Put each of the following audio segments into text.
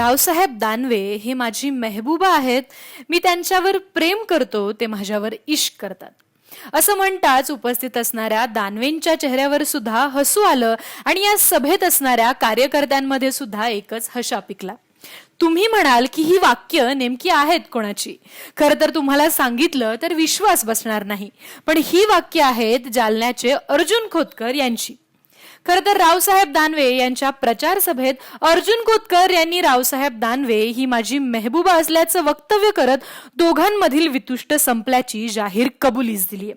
रावसाहेब दानवे हे माझी मेहबूबा आहेत. मी त्यांच्यावर प्रेम करतो ते माझ्यावर इश्क करतात. असं म्हणताच उपस्थित असणाऱ्या दानवेंच्या चेहऱ्यावर सुद्धा हसू आलं आणि या सभेत असणाऱ्या कार्यकर्त्यांमध्ये सुद्धा एकच हशा पिकला. तुम्ही म्हणाल की ही वाक्य नेमकी आहेत कोणाची? खरं तर तुम्हाला सांगितलं तर विश्वास बसणार नाही. पण ही वाक्य आहेत जालन्याचे अर्जुन खोतकर यांची. खरं तर रावसाहेब दानवे यांच्या प्रचार सभेत अर्जुन खोतकर यांनी रावसाहेब दानवे ही माझी मेहबूबा असल्याचं वक्तव्य करत दोघांमधील वितुष्ट संपल्याची जाहीर कबुलीच दिली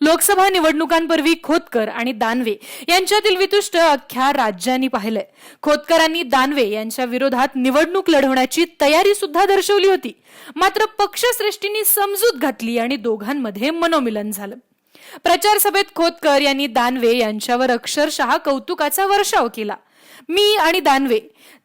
लोकसभा निवडणुकांपूर्वी खोतकर आणि दानवे यांच्यातील वितुष्ट अख्ख्या राज्यांनी पाहिलंय. खोतकरांनी दानवे यांच्या विरोधात निवडणूक लढवण्याची तयारी सुद्धा दर्शवली होती. मात्र पक्षश्रेष्ठींनी समजूत घातली आणि दोघांमध्ये मनोमिलन झालं. प्रचार सभेत खोतकर यांनी दानवे यांच्यावर अक्षरशः कौतुकाचा वर्षाव केला. मी आणि दानवे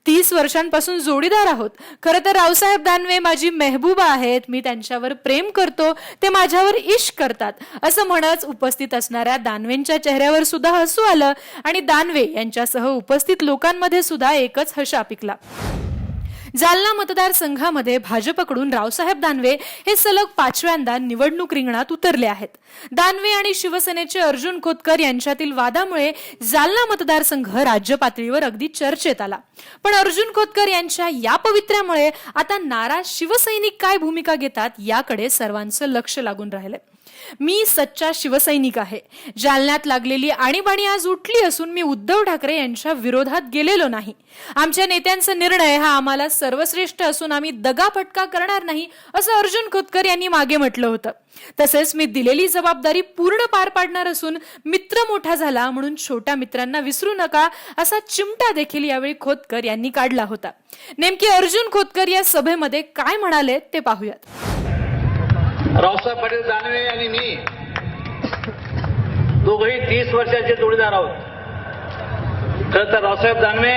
तीस वर्षांपासून जोडीदार आहोत. खरं तर रावसाहेब दानवे माझी मेहबूबा आहेत. मी त्यांच्यावर प्रेम करतो. ते माझ्यावर इश्क करतात. असं म्हणत उपस्थित असणाऱ्या दानवेंच्या चेहऱ्यावर सुद्धा हसू आलं आणि दानवे यांच्यासह उपस्थित लोकांमध्ये सुद्धा एकच हशा पिकला. जालना मतदारसंघामध्ये भाजपकडून रावसाहेब दानवे हे सलग पाचव्यांदा निवडणूक रिंगणात उतरले आहेत. दानवे आणि शिवसेनेचे अर्जुन खोतकर यांच्यातील वादामुळे जालना मतदारसंघ राज्य पातळीवर अगदी चर्चेत आला. पण अर्जुन खोतकर यांच्या या पवित्र्यामुळे आता नाराज शिवसैनिक काय भूमिका घेतात याकडे सर्वांचं लक्ष लागून राहिलंय. मी सच्चा शिवसैनिक आहे. जालन्यात लागलेली आणीबाणी आज उठली असून मी उद्धव ठाकरे यांच्या विरोधात गेलेलो नाही. आमच्या नेत्यांचा निर्णय हा आम्हाला सर्वश्रेष्ठ असून आम्ही दगापटका करणार नाही असं अर्जुन खोतकर यांनी मागे म्हटलं होतं. तसेच मी दिलेली जबाबदारी पूर्ण पार पाडणार असून मित्र मोठा झाला म्हणून छोट्या मित्रांना विसरू नका असा चिमटा देखील यावेळी खोतकर यांनी काढला होता. नेमकी अर्जुन खोतकर या सभेमध्ये काय म्हणाले ते पाहूयात. रावसाहेब पाटील दानवे आणि मी दोघंही तीस वर्षाचे जोडीदार आहोत. खरं तर रावसाहेब दानवे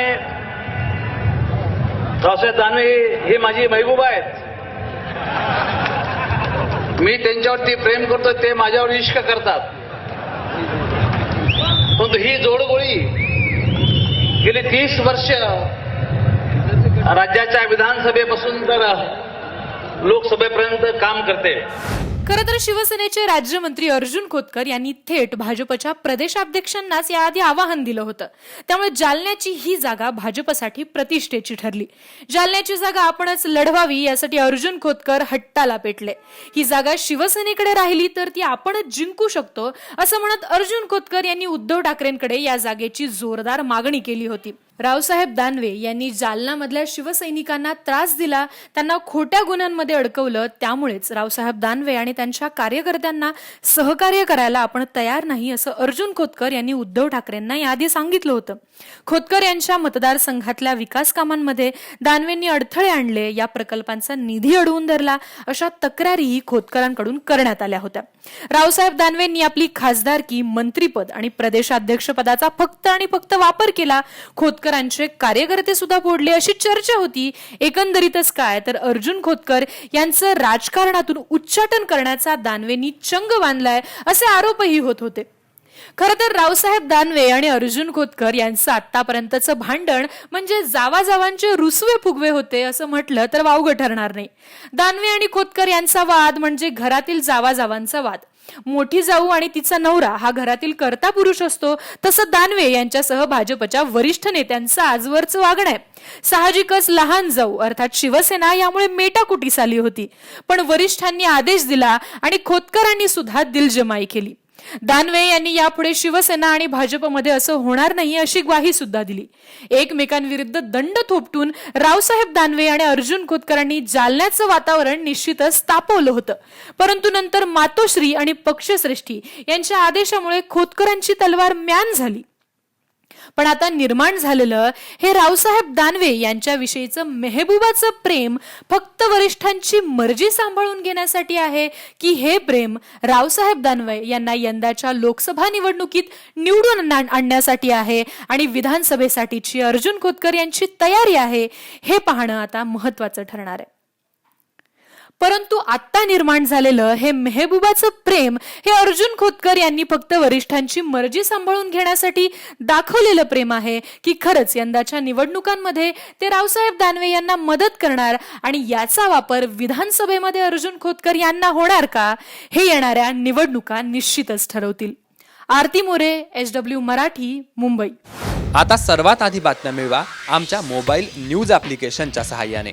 रावसाहेब दानवे हे माझी महबूब आहेत. मी त्यांच्यावरती प्रेम करतो ते माझ्यावर इश्क करतात. परंतु ही जोडगोळी गेली तीस वर्ष राज्याच्या विधानसभेपासून तर लोकसभेपर्यंत काम करते. खरं तर शिवसेनेचे राज्यमंत्री अर्जुन खोतकर यांनी थेट भाजपच्या प्रदेशाध्यक्षांनाच याआधी आवाहन दिलं होतं. त्यामुळे जालन्याची ही जागा भाजपसाठी प्रतिष्ठेची ठरली. जालन्याची जागा आपणच लढवावी यासाठी अर्जुन खोतकर हट्टाला पेटले. ही जागा शिवसेनेकडे राहिली तर ती आपणच जिंकू शकतो असं म्हणत अर्जुन खोतकर यांनी उद्धव ठाकरेंकडे या जागेची जोरदार मागणी केली होती. रावसाहेब दानवे यांनी जालनामधल्या शिवसैनिकांना त्रास दिला त्यांना खोट्या गुन्ह्यांमध्ये अडकवलं त्यामुळेच रावसाहेब दानवे आणि त्यांच्या कार्यकर्त्यांना सहकार्य करायला आपण तयार नाही असं अर्जुन खोतकर यांनी उद्धव ठाकरेंना याआधी सांगितलं होतं. खोतकर यांच्या मतदारसंघातल्या विकास कामांमध्ये दानवेंनी अडथळे आणले या प्रकल्पांचा निधी अडवून धरला अशा तक्रारीही खोतकरांकडून करण्यात आल्या होत्या. रावसाहेब दानवेंनी आपली खासदारकी मंत्रीपद आणि प्रदेशाध्यक्षपदाचा फक्त आणि फक्त वापर केला खोतकरांचे कार्यकर्ते सुद्धा फोडले. अशी चर्चा होती. एकंदरीतच काय? तर अर्जुन खोतकर यांचं राजकारणातून उच्चाटन करण्याचा दानवेंनी चंग बांधलाय असे आरोपही होत होते. खरं तर रावसाहेब दानवे आणि अर्जुन खोतकर यांचं आतापर्यंतचं भांडण म्हणजे जावाजावांचे रुसवे फुगवे होते असं म्हटलं तर वावगं ठरणार नाही. दानवे आणि खोतकर यांचा वाद म्हणजे घरातील जावाजावांचा वाद. मोठी जाऊ आणि तिचा नवरा हा घरातील कर्ता पुरुष असतो तसं दानवे यांच्यासह भाजपच्या वरिष्ठ नेत्यांचं आजवरचं वागणं आहे. साहजिकच लहान जाऊ अर्थात शिवसेना यामुळे मेटाकुटीस आली होती. पण वरिष्ठांनी आदेश दिला आणि खोतकरांनी सुद्धा दिलजमाई केली. दानवे यांनी यापुढे शिवसेना आणि भाजपमध्ये असं होणार नाही अशी ग्वाही सुद्धा दिली. एकमेकांविरुद्ध दंड थोपटून रावसाहेब दानवे आणि अर्जुन खोतकरांनी जालन्याचं वातावरण निश्चितच तापवलं होतं. परंतु नंतर मातोश्री आणि पक्षश्रेष्ठी यांच्या आदेशामुळे खोतकरांची तलवार म्यान झाली. पण आता निर्माण झालेलं हे रावसाहेब दानवे यांच्याविषयीचं मेहबूबाचं प्रेम फक्त वरिष्ठांची मर्जी सांभाळून घेण्यासाठी आहे की हे प्रेम रावसाहेब दानवे यांना यंदाच्या लोकसभा निवडणुकीत निवडून आण- आणण्यासाठी आहे आणि विधानसभेसाठीची अर्जुन खोतकर यांची तयारी आहे हे पाहणं आता महत्वाचं ठरणार आहे. परंतु आत्ता निर्माण झालेलं हे मेहबूबाचं प्रेम हे अर्जुन खोतकर यांनी फक्त वरिष्ठांची मर्जी सांभाळून घेण्यासाठी दाखवलेलं प्रेम आहे की खरंच यंदाच्या निवडणुकांमध्ये ते रावसाहेब दानवे यांना मदत करणार आणि याचा वापर विधानसभेमध्ये अर्जुन खोतकर यांना होणार का हे येणाऱ्या निवडणुका निश्चितच ठरवतील. Aarti More H W Marathi Mumbai. आता सर्वात आधी बातम्या मिळवा आमच्या मोबाईल न्यूज ॲप्लिकेशनच्या सहाय्याने.